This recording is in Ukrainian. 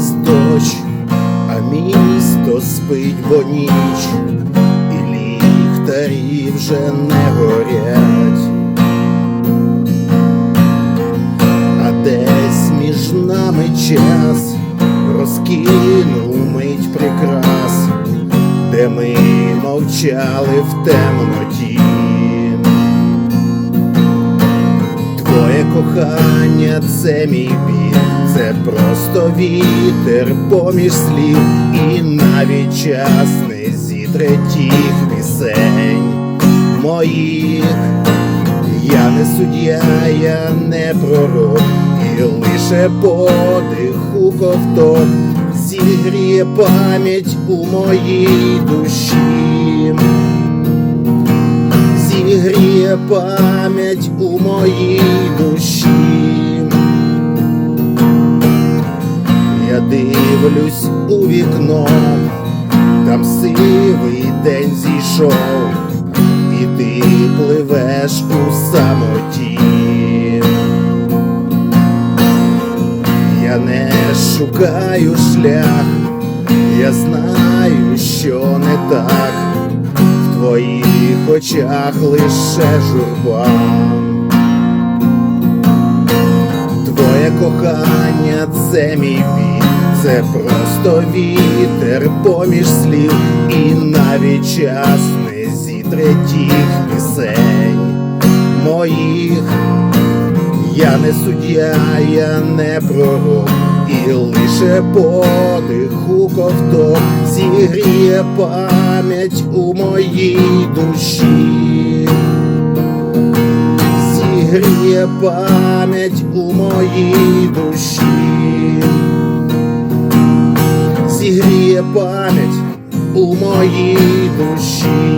вниз дощ, а місто спить, бо ніч, і ліхтарі вже не горять, а десь між нами час розкинув мить прикрас, де ми мовчали в темноті. Кохання це мій біль, це просто вітер поміж слів, і навіть час не зітре тих пісень моїх. Я не суддя, я не пророк, і лише подих у ковток зігріє пам'ять у моїй душі пам'ять у моїй душі. Я дивлюсь у вікно, там сивий день зійшов, і ти пливеш у самоті. Я не шукаю шлях, я знаю, що очах лише журба. Твоє кохання це мій біль, це просто вітер поміж слів, і навіть час не зітре тих пісень моїх. Я не суддя, я не пророк, і лише подих у ковток зігріє пам'ять у моїй душі, зігріє пам'ять у моїй душі, зігріє пам'ять у моїй душі.